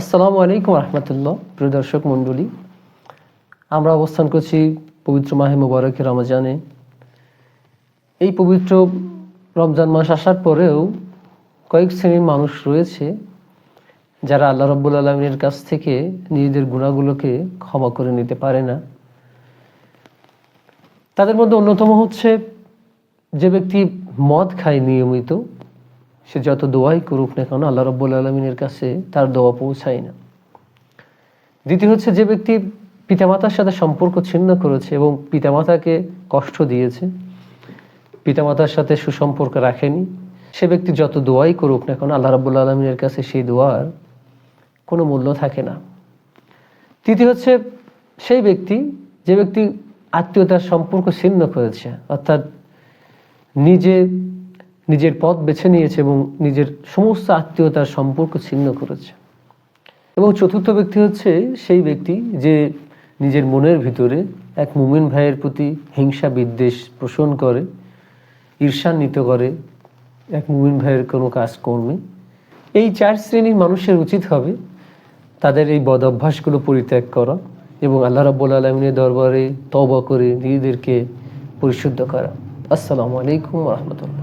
আসসালামু আলাইকুম রহমতুল্লাহ, প্রিয় দর্শক মণ্ডলী। আমরা অবস্থান করছি পবিত্র মাহে মুবারক রমজানে। এই পবিত্র রমজান মাস আসার পরেও কয়েক শ্রেণির মানুষ রয়েছে যারা আল্লাহ রব্বুল আলমিনের কাছ থেকে নিজেদের গুণাগুলোকে ক্ষমা করে নিতে পারে না। তাদের মধ্যে অন্যতম হচ্ছে যে ব্যক্তি মদ খায় নিয়মিত সে যত দোয়াই করুক না কেন আল্লাহ রব্বুল আলমিনের কাছে তার দোয়া পৌঁছায় না। দ্বিতীয় হচ্ছে যে ব্যক্তি পিতামাতার সাথে সম্পর্ক ছিন্ন করেছে এবং পিতামাতাকে কষ্ট দিয়েছে, পিতামাতার সাথে সুসম্পর্ক রাখেনি, সে ব্যক্তি যত দোয়াই করুক না কেন আল্লাহ রব্বুল আলমিনের কাছে সেই দোয়ার কোনো মূল্য থাকে না। তৃতীয় হচ্ছে সেই ব্যক্তি, যে ব্যক্তি আত্মীয়তার সম্পর্ক ছিন্ন করেছে, অর্থাৎ নিজে নিজের পথ বেছে নিয়েছে এবং নিজের সমস্ত আত্মীয়তার সম্পর্ক ছিন্ন করেছে। এবং চতুর্থ ব্যক্তি হচ্ছে সেই ব্যক্তি যে নিজের মনের ভিতরে এক মুমিন ভাইয়ের প্রতি হিংসা বিদ্বেষ পোষণ করে, ঈর্ষান্বিত করে, এক মুমিন ভাইয়ের কোনো কাজ কর্মে। এই চার শ্রেণির মানুষের উচিত হবে তাদের এই বদ অভ্যাসগুলো পরিত্যাগ করা এবং আল্লাহ রাব্বুল আলমিনের দরবারে তবা করে নিজেদেরকে পরিশুদ্ধ করা। আসসালামু আলাইকুম রহমতুল্লাহ।